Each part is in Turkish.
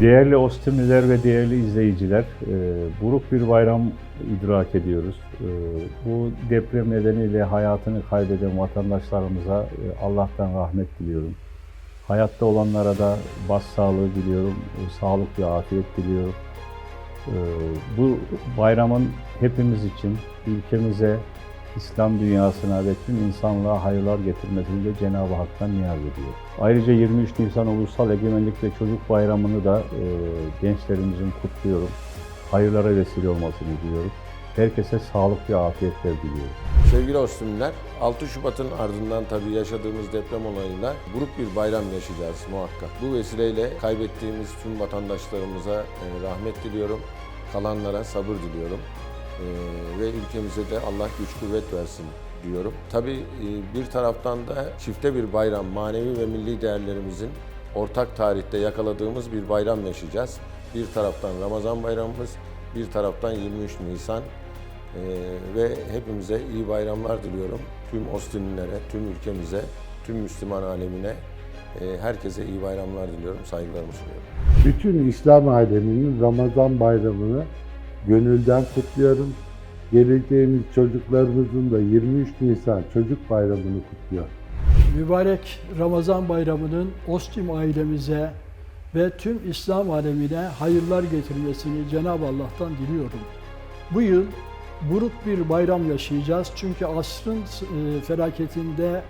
Değerli Ostimliler ve değerli izleyiciler, e, buruk bir bayram idrak ediyoruz. E, Bu deprem nedeniyle hayatını kaybeden vatandaşlarımıza e, Allah'tan rahmet diliyorum. Hayatta olanlara da başsağlığı diliyorum, e, sağlık ve afiyet diliyorum. E, Bu bayramın hepimiz için, ülkemize, İslam dünyasına ve tüm insanlığa hayırlar getirmesini de Cenab-ı Hak'tan niyaz ediyor. Ayrıca 23 Nisan Ulusal Egemenlik ve Çocuk Bayramı'nı da e, gençlerimizin kutluyorum. Hayırlara vesile olmasını diliyorum. Herkese sağlık ve afiyetler diliyorum. Sevgili Ostimliler, 6 Şubat'ın ardından tabii yaşadığımız deprem olayıyla buruk bir bayram yaşayacağız muhakkak. Bu vesileyle kaybettiğimiz tüm vatandaşlarımıza e, rahmet diliyorum. Kalanlara sabır diliyorum. E, ve ülkemize de Allah güç kuvvet versin diyorum. Tabii e, bir taraftan da çifte bir bayram, manevi ve milli değerlerimizin ortak tarihte yakaladığımız bir bayram yaşayacağız. Bir taraftan Ramazan bayramımız, bir taraftan 23 Nisan. Ee, ve hepimize iyi bayramlar diliyorum. Tüm Ostinlilere, tüm ülkemize, tüm Müslüman alemine e, herkese iyi bayramlar diliyorum. Saygılarımı sunuyorum. Bütün İslam aleminin Ramazan bayramını gönülden kutluyorum. Geleceğimiz çocuklarımızın da 23 Nisan Çocuk Bayramı'nı kutluyor. Mübarek Ramazan bayramının Ostim ailemize ve tüm İslam alemine hayırlar getirmesini Cenab-ı Allah'tan diliyorum. Bu yıl buruk bir bayram yaşayacağız çünkü asrın e, felaketinde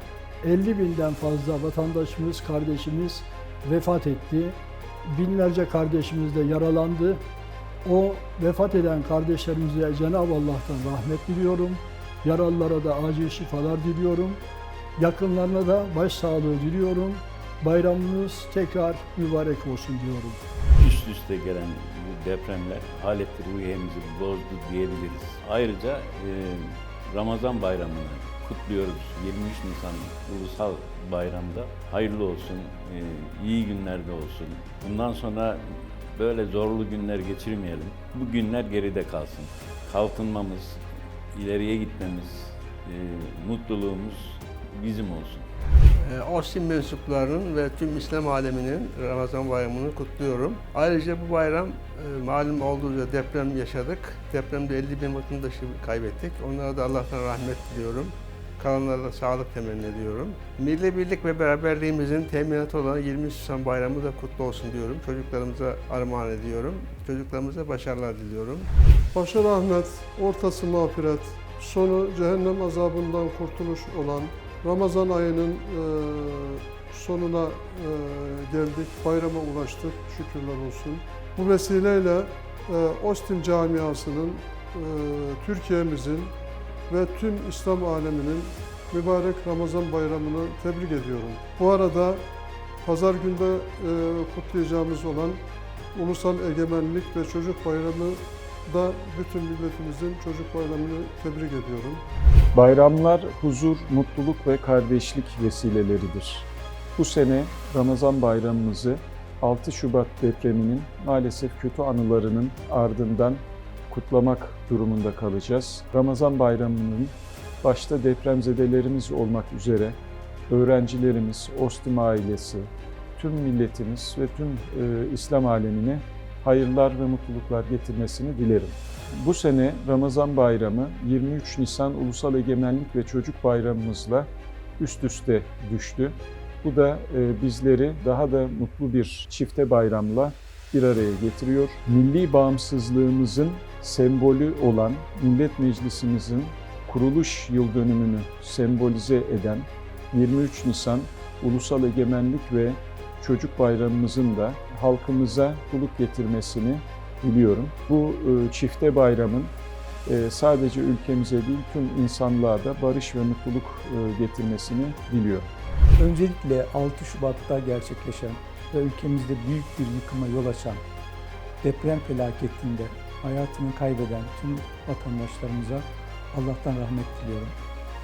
50 binden fazla vatandaşımız, kardeşimiz vefat etti. Binlerce kardeşimiz de yaralandı. O vefat eden kardeşlerimize Cenab-ı Allah'tan rahmet diliyorum. Yaralılara da acil şifalar diliyorum. Yakınlarına da başsağlığı diliyorum. Bayramımız tekrar mübarek olsun diyorum. üst üste gelen bu depremler haleti ruhiyemizi bozdu diyebiliriz. Ayrıca e, Ramazan bayramını kutluyoruz. 23 Nisan Ulusal Bayramda hayırlı olsun, e, iyi günlerde olsun. Bundan sonra böyle zorlu günler geçirmeyelim. Bu günler geride kalsın. Kalkınmamız, ileriye gitmemiz, e, mutluluğumuz bizim olsun. Ee, Ostim mensuplarının ve tüm İslam aleminin Ramazan bayramını kutluyorum. Ayrıca bu bayram e, malum olduğu üzere deprem yaşadık. Depremde 50 bin vatandaşı kaybettik. Onlara da Allah'tan rahmet diliyorum. Kalanlara sağlık temenni ediyorum. Milli birlik ve beraberliğimizin teminatı olan 23 Nisan bayramı da kutlu olsun diyorum. Çocuklarımıza armağan ediyorum. Çocuklarımıza başarılar diliyorum. Başı rahmet, ortası mağfiret, sonu cehennem azabından kurtuluş olan Ramazan ayının e, sonuna e, geldik, bayrama ulaştık şükürler olsun. Bu vesileyle e, Ostim camiasının, e, Türkiye'mizin ve tüm İslam aleminin mübarek Ramazan bayramını tebrik ediyorum. Bu arada pazar günde e, kutlayacağımız olan Ulusal Egemenlik ve Çocuk Bayramı da bütün milletimizin çocuk bayramını tebrik ediyorum. Bayramlar huzur, mutluluk ve kardeşlik vesileleridir. Bu sene Ramazan bayramımızı 6 Şubat depreminin maalesef kötü anılarının ardından kutlamak durumunda kalacağız. Ramazan bayramının başta depremzedelerimiz olmak üzere öğrencilerimiz, Ostim ailesi, tüm milletimiz ve tüm e, İslam alemine hayırlar ve mutluluklar getirmesini dilerim. Bu sene Ramazan Bayramı 23 Nisan Ulusal Egemenlik ve Çocuk Bayramımızla üst üste düştü. Bu da e, bizleri daha da mutlu bir çifte bayramla bir araya getiriyor. Milli bağımsızlığımızın sembolü olan Millet Meclisimizin kuruluş yıl dönümünü sembolize eden 23 Nisan Ulusal Egemenlik ve Çocuk Bayramımızın da halkımıza mutluluk getirmesini diliyorum. Bu e, çifte bayramın e, sadece ülkemize değil tüm insanlığa da barış ve mutluluk e, getirmesini diliyorum. Öncelikle 6 Şubat'ta gerçekleşen ve ülkemizde büyük bir yıkıma yol açan deprem felaketinde hayatını kaybeden tüm vatandaşlarımıza Allah'tan rahmet diliyorum.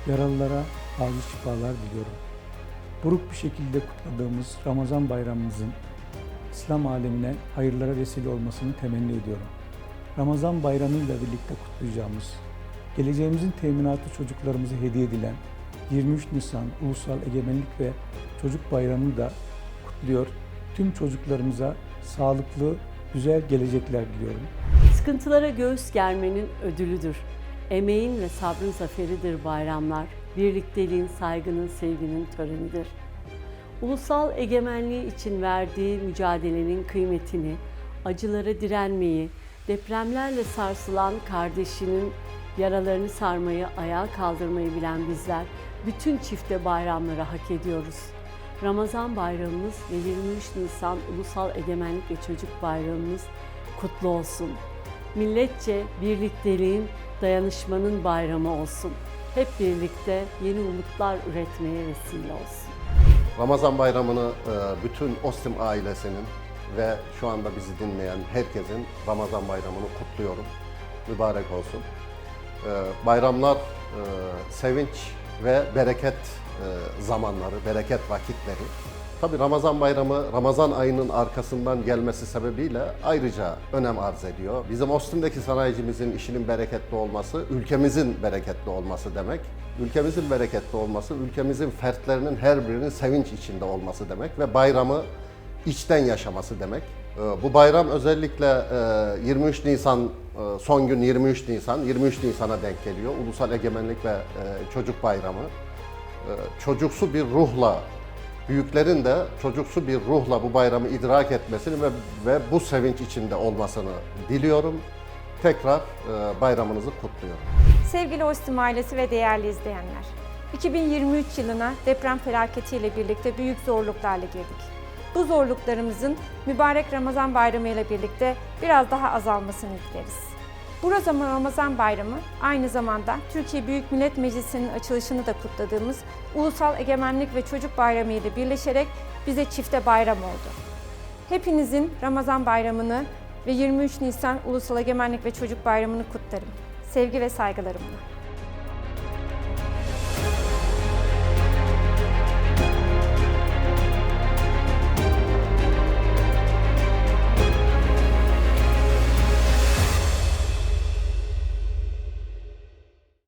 Yaralılara acil şifalar diliyorum. Buruk bir şekilde kutladığımız Ramazan bayramımızın İslam alemine hayırlara vesile olmasını temenni ediyorum. Ramazan bayramıyla birlikte kutlayacağımız, geleceğimizin teminatı çocuklarımıza hediye edilen 23 Nisan Ulusal Egemenlik ve Çocuk Bayramı'nı da kutluyor. Tüm çocuklarımıza sağlıklı, güzel gelecekler diliyorum. Sıkıntılara göğüs germenin ödülüdür. Emeğin ve sabrın zaferidir bayramlar. Birlikteliğin, saygının, sevginin törenidir. Ulusal egemenliği için verdiği mücadelenin kıymetini, acılara direnmeyi, depremlerle sarsılan kardeşinin yaralarını sarmayı, ayağa kaldırmayı bilen bizler bütün çifte bayramları hak ediyoruz. Ramazan bayramımız ve 23 Nisan Ulusal Egemenlik ve Çocuk Bayramımız kutlu olsun. Milletçe birlikteliğin, dayanışmanın bayramı olsun. Hep birlikte yeni umutlar üretmeye vesile olsun. Ramazan bayramını e, bütün Ostim ailesinin ve şu anda bizi dinleyen herkesin Ramazan bayramını kutluyorum. Mübarek olsun. E, Bayramlar e, sevinç ve bereket zamanları, bereket vakitleri. Tabi Ramazan bayramı Ramazan ayının arkasından gelmesi sebebiyle ayrıca önem arz ediyor. Bizim Ostim'deki sanayicimizin işinin bereketli olması, ülkemizin bereketli olması demek. Ülkemizin bereketli olması, ülkemizin fertlerinin her birinin sevinç içinde olması demek ve bayramı içten yaşaması demek. Ee, Bu bayram özellikle e, 23 Nisan, e, son gün 23 Nisan, 23 Nisan'a denk geliyor. Ulusal Egemenlik ve e, Çocuk Bayramı. E, Çocuksu bir ruhla büyüklerin de çocuksu bir ruhla bu bayramı idrak etmesini ve, ve bu sevinç içinde olmasını diliyorum. Tekrar e, bayramınızı kutluyorum. Sevgili Ostim ailesi ve değerli izleyenler, 2023 yılına deprem felaketiyle birlikte büyük zorluklarla girdik. Bu zorluklarımızın mübarek Ramazan bayramı ile birlikte biraz daha azalmasını dileriz. Bu Ramazan bayramı aynı zamanda Türkiye Büyük Millet Meclisi'nin açılışını da kutladığımız Ulusal Egemenlik ve Çocuk Bayramı ile birleşerek bize çifte bayram oldu. Hepinizin Ramazan bayramını ve 23 Nisan Ulusal Egemenlik ve Çocuk Bayramı'nı kutlarım. Sevgi ve saygılarımla.